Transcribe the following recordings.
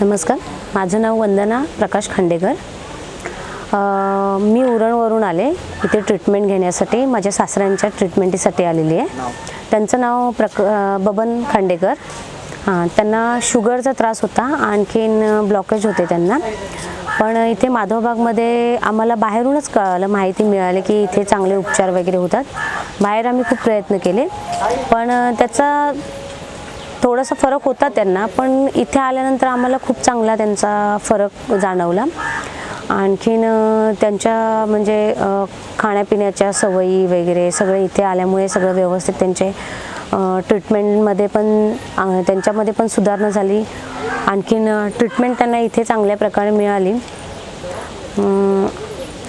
नमस्कार. माझं नाव वंदना प्रकाश खांडेकर. मी उरणवरून आले. इथे ट्रीटमेंट घेण्यासाठी. माझ्या सासऱ्यांच्या ट्रीटमेंटीसाठी आलेली आहे. त्यांचं नाव प्रक बबन खांडेकर. हां त्यांना शुगरचा त्रास होता. आणखीन ब्लॉकेज होते त्यांना. पण इथे माधवबागमध्ये आम्हाला बाहेरूनच कळालं माहिती मिळाली की इथे चांगले उपचार वगैरे होतात. बाहेर आम्ही खूप प्रयत्न केले. पण त्याचा थोडासा फरक होता त्यांना पण इथे आल्यानंतर आम्हाला खूप चांगला त्यांचा फरक जाणवला. आणखीन त्यांच्या म्हणजे खाण्यापिण्याच्या सवयी वगैरे सगळे इथे आल्यामुळे सगळं व्यवस्थित त्यांचे ट्रीटमेंटमध्ये पण त्यांच्यामध्ये पण सुधारणा झाली. आणखीन ट्रीटमेंट त्यांना इथे चांगल्या प्रकारे मिळाली.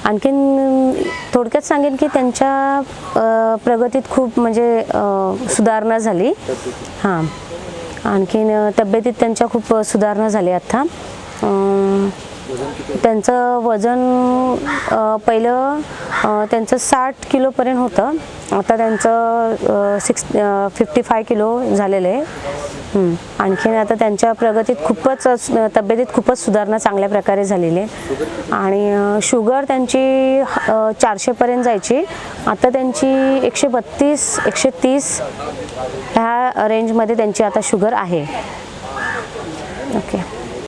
आणखीन थोडक्यात सांगेन की त्यांच्या प्रगतीत खूप म्हणजे सुधारणा झाली. हां. आणखीन तब्येतीत त्यांच्या खूप सुधारणा झाली आता. त्यांचं वजन पहिलं त्यांचं साठ किलोपर्यंत होतं. आता त्यांचं सिक्स फिफ्टी फाय किलो झालेलं आहे. आणखीन आता त्यांच्या प्रगतीत खूपच तब्येतीत खूपच सुधारणा चांगल्या प्रकारे झालेली आहे. आणि शुगर त्यांची चारशेपर्यंत जायची. आता त्यांची एकशे बत्तीस एकशे तीस ह्या रेंजमध्ये त्यांची आता शुगर आहे. ओके